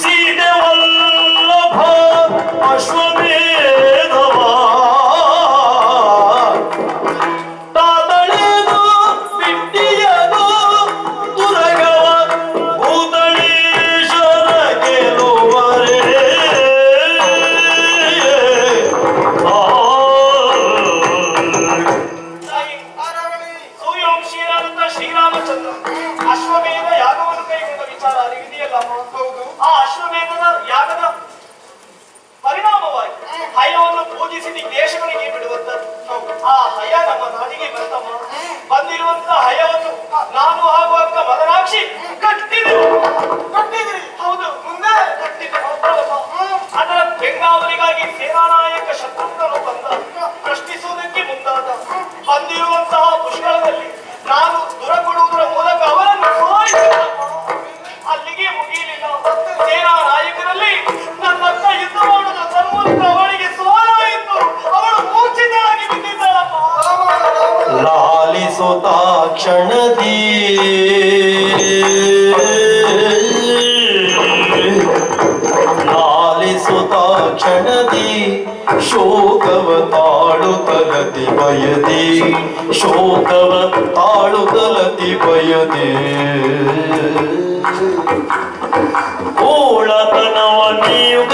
ಸೀತೆ ವಲ್ಲಭ ಅಶ್ವಮೇಧವ ಶೋಕವ ತಾಳುತ್ತಲತಿ ಬಯದೆ ಓಳತನವ ನೀವು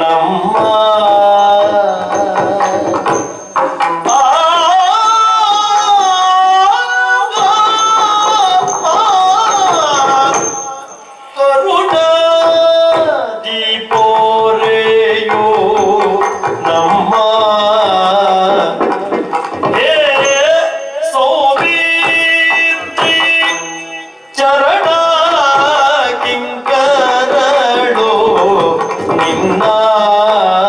nam mô. না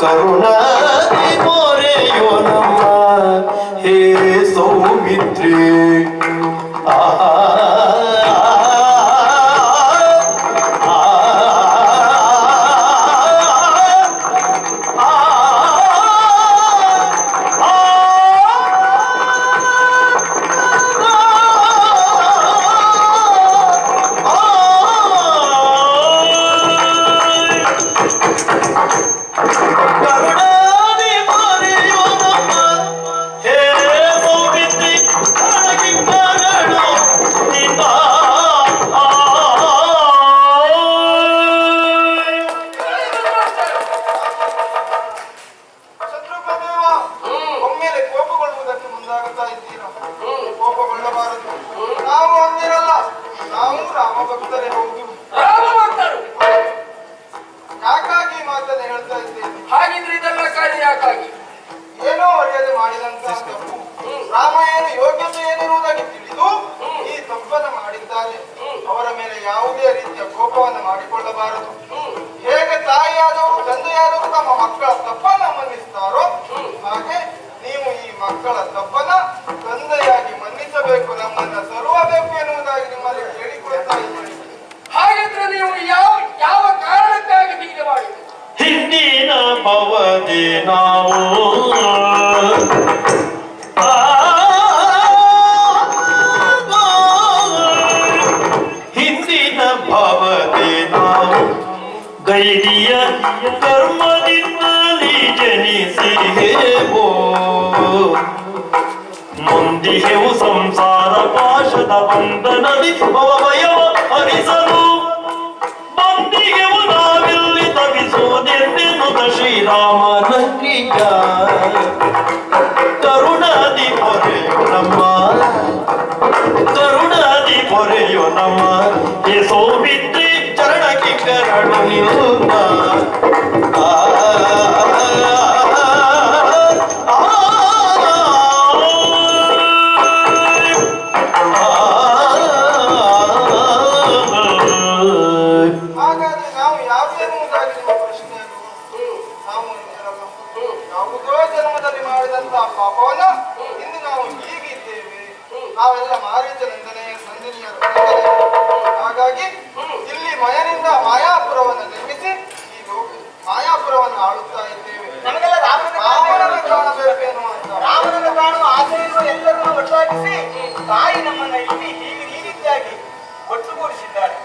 ಕರುಣಾದಿ ಮೊರೆಯೋ ನಮ್ಮ ಹೇ ಹಾಗಿದ್ರೆ ಇದೆಲ್ಲ ಕಾರ್ಯ ಯಾಕಾಗಿ? ಏನೋ ಒಳ್ಳೆಯದು ಮಾಡಿದಂತ ತಪ್ಪು. ರಾಮ ಏನು ಯೋಗ್ಯತೆ ಏನಿರುವುದಾಗಿ ತಿಳಿದು ಈ ತಪ್ಪನ್ನು ಮಾಡಿದ್ದಾರೆ. ಅವರ ಮೇಲೆ ಯಾವುದೇ ರೀತಿಯ ಕೋಪವನ್ನು ಮಾಡಿಕೊಳ್ಳಬಾರದು. ಭವದಿ ನಾವು ಹಿಂದಿನ ಭವದಿ ನಾವು ಗೈದಿಯ ಕರ್ಮದಿಂದಲೇ ಜನಿಸಿಹೇವೋ ಮುಂದಿಹೆವು ಸಂಸಾರ ಪಾಶದ ಬಂಧನದಿ ಭವಭಯವ ಹರಿಸಲು ಬಂದಿಗೆವು ನಾವಿಲ್ಲಿ ತವಿಸುವುದೆಂದೆನ್ನುತ್ತ ಶ್ರೀರಾಮನಂದಿಗ ಕರುಣಾದಿ ಯಾವುದೋ ಜನ್ಮದಲ್ಲಿ ಮಾಡಿದಂತ ಪಾಪವನ್ನ ಇಂದು ನಾವು ಹೀಗಿದ್ದೇವೆ. ನಾವೆಲ್ಲ ಮಾರೀಚ ನಂದನೆ ನಂದಿನಿಯರು ಹಾಗಾಗಿ ಇಲ್ಲಿ ಮಯನಿಂದ ಮಾಯಾಪುರವನ್ನು ನಿರ್ಮಿಸಿ ಈ ಲೋಕ ಮಾಯಾಪುರವನ್ನು ಆಳುತ್ತಾ ಇದ್ದೇವೆ. ನಮಗೆಲ್ಲ ರಾಮನ ರಾಮನನ್ನು ಕಾಣಬೇಕು. ಎನ್ನುವಂತ ರಾಮನನ್ನು ಕಾಣುವ ಆಸೆಯನ್ನು ಎಲ್ಲರನ್ನು ಒಟ್ಟಾಗಿಸಿ ತಾಯಿ ನಮ್ಮನ್ನ ಇಲ್ಲಿ ಹೀಗೆ ಈ ರೀತಿಯಾಗಿ ಒಟ್ಟುಗೂಡಿಸಿದ್ದಾರೆ.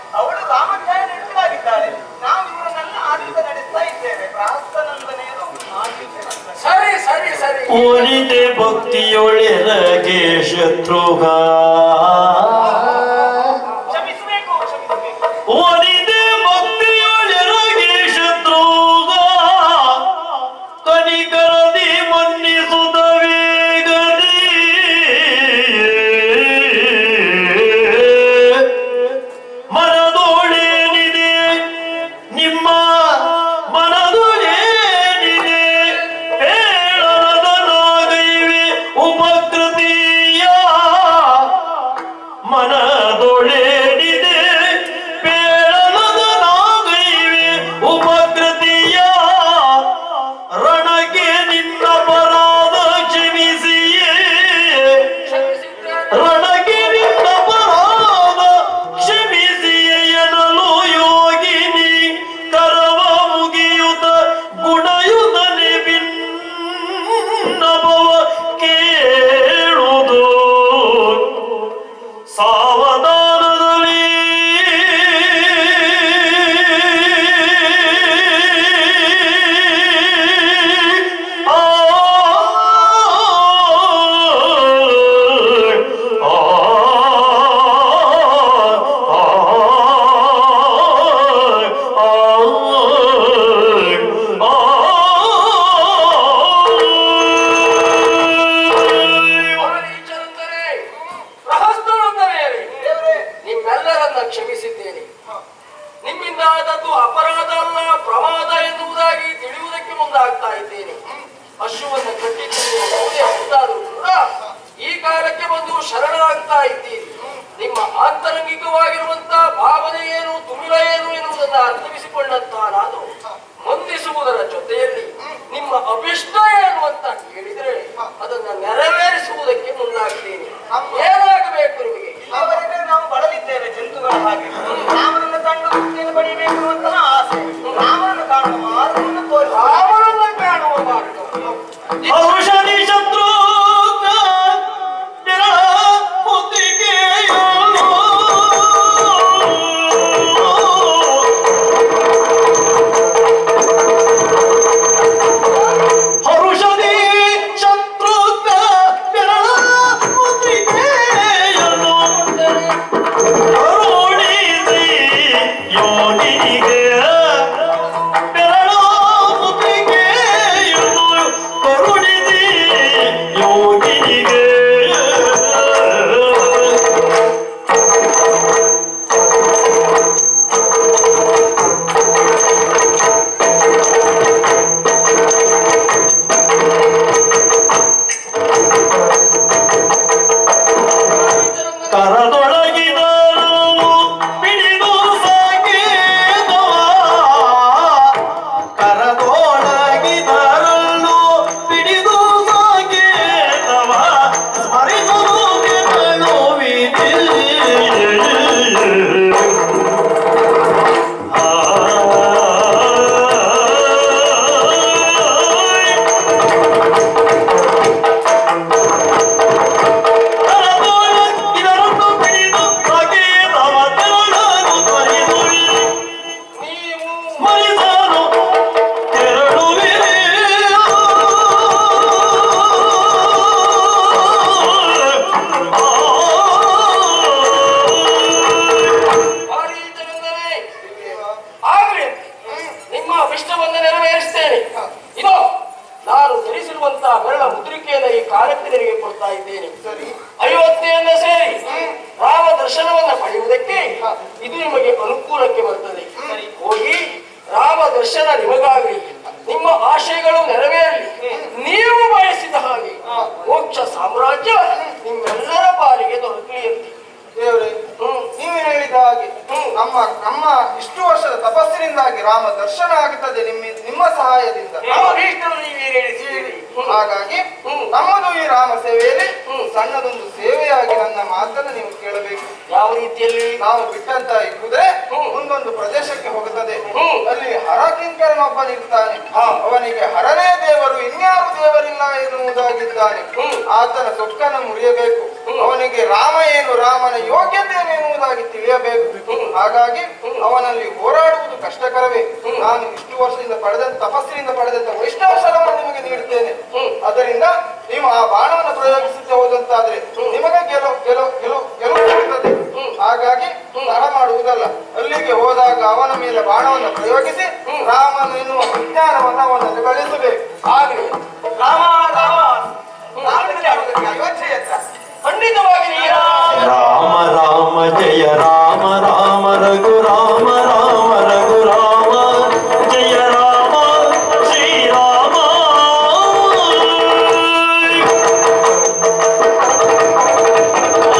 ಒಲಿದೆ ಭಕ್ತಿಯೊಳೆರಗೆ ಶತ್ರುಘ ಇದು ನಿಮಗೆ ಅನುಕೂಲಕ್ಕೆ ಬರ್ತದೆ. ಹೋಗಿ ರಾಮ ದರ್ಶನ ನಿಮಗಾಗಲಿ ನಿಮ್ಮ ಆಶಯಗಳು ನೆರವೇರಲಿ. ನೀವು ಬಯಸಿದ ಹಾಗೆ. ಮೋಕ್ಷ ಸಾಮ್ರಾಜ್ಯ ನಿಮ್ಮೆಲ್ಲರ ಪಾಲಿಗೆ ದೊರಕಲಿ ಅಂತ. ದೇವರೇ ಹ್ಮ್. ನೀವು ಹೇಳಿದ ಹಾಗೆ ನಮ್ಮ ನಮ್ಮ ಇಷ್ಟು ವರ್ಷದ ತಪಸ್ಸಿನಿಂದಾಗಿ ರಾಮ ದರ್ಶನ ಆಗುತ್ತದೆ ನಿಮ್ಮ ನಿಮ್ಮ ಸಹಾಯದಿಂದ. ಮಾತನ್ನು ನೀವು ಕೇಳಬೇಕು. ಯಾವ ರೀತಿಯಲ್ಲಿ? ನಾವು ಬಿಟ್ಟಂತ ಈ ಕುದುರೆ ಮುಂದೊಂದು ಪ್ರದೇಶಕ್ಕೆ ಹೋಗುತ್ತದೆ. ಅಲ್ಲಿ ಹರಕಿಂಕರನೊಬ್ಬನಿರ್ತಾನೆ ಹಾ. ಅವನಿಗೆ ಹರನೇ ದೇವರು ಇನ್ಯಾರು ದೇವರಿಲ್ಲ ಎನ್ನುವುದಾಗಿದ್ದಾನೆ. ಆತನ ಸೊಕ್ಕನ್ನು ಮುರಿಯಬೇಕು. ಅವನಿಗೆ ರಾಮ ಏನು ರಾಮನ ಯೋಗ್ಯತೆ ಎನ್ನುವುದಾಗಿ ತಿಳಿಯಬೇಕು. ಹಾಗಾಗಿ ಅವನಲ್ಲಿ ಹೋರಾಡುವುದು ಕಷ್ಟಕರವೇ. ನಾನು ಇಷ್ಟು ವರ್ಷದಿಂದ ಪಡೆದ ತಪಸ್ಸಿನಿಂದ ಪಡೆದಂತ ವೈಷ್ಣವ ಶರವನ್ನು ನಿಮಗೆ ನೀಡುತ್ತೇನೆ. ಅದರಿಂದ ನೀವು ಆ ಬಾಣವನ್ನು ಪ್ರಯೋಗಿಸುತ್ತೆ ಹೋದಂತಾದ್ರೆ ನಿಮಗೆ ಕೆಲವು ಕೆಲವು ಕೆಲವು ಕೆಲವು ಹಾಗಾಗಿ ತಡ ಮಾಡುವುದಲ್ಲ. ಅಲ್ಲಿಗೆ ಹೋದಾಗ ಅವನ ಮೇಲೆ ಬಾಣವನ್ನು ಪ್ರಯೋಗಿಸಿ ರಾಮನ ಎನ್ನುವ ವಿಜ್ಞಾನವನ್ನು ಅವನಲ್ಲಿ ಬಳಸಬೇಕು. ಆಗಲಿ.